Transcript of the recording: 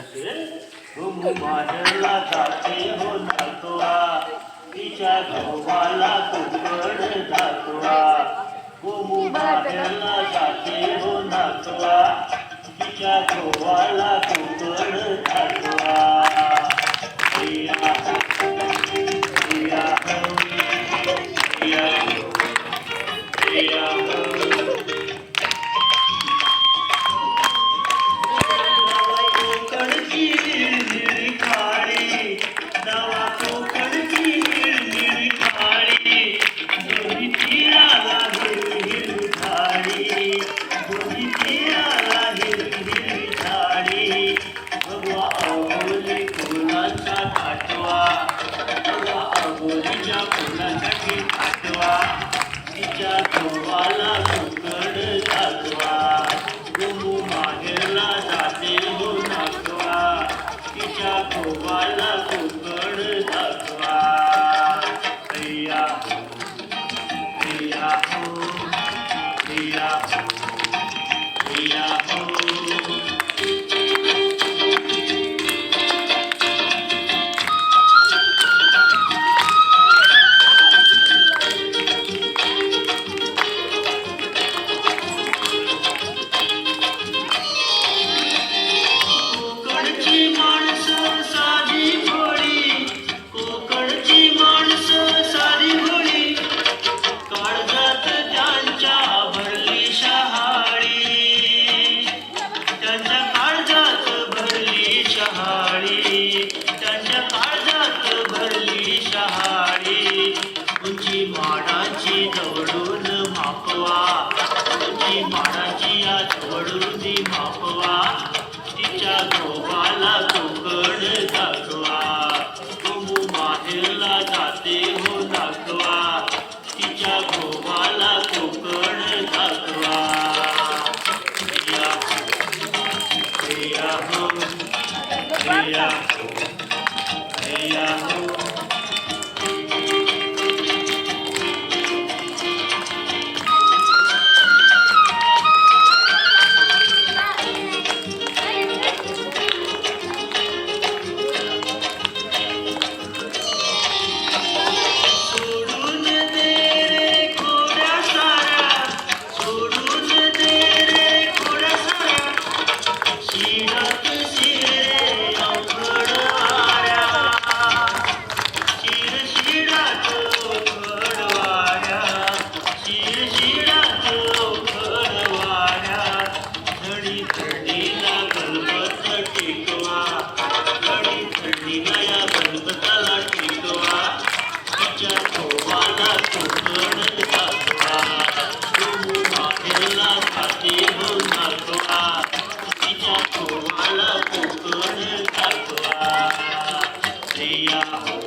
तसे घुम मारला जाते हो धातुआ तिच्या गव्हाला कुकड धातुआ घुम मारला जाते हो धातुआ तिच्या गव्हाला कुकड धातुआ Yeah. तिच्या फुलासाठी पाठवा. तिच्या शहाळी त्यांच्या काळजात भरली शहाळी उंची माडाची जवळून मापवा उंची माडाची या जवळून मापवा. तिच्या गोबाला कोकण दाखवा. गोमू माहेरला जाते हो दाखवा. तिच्या गोबाला कोकण दाखवा. प्रिया हो, हो. 哎呀哎呀 Yeah.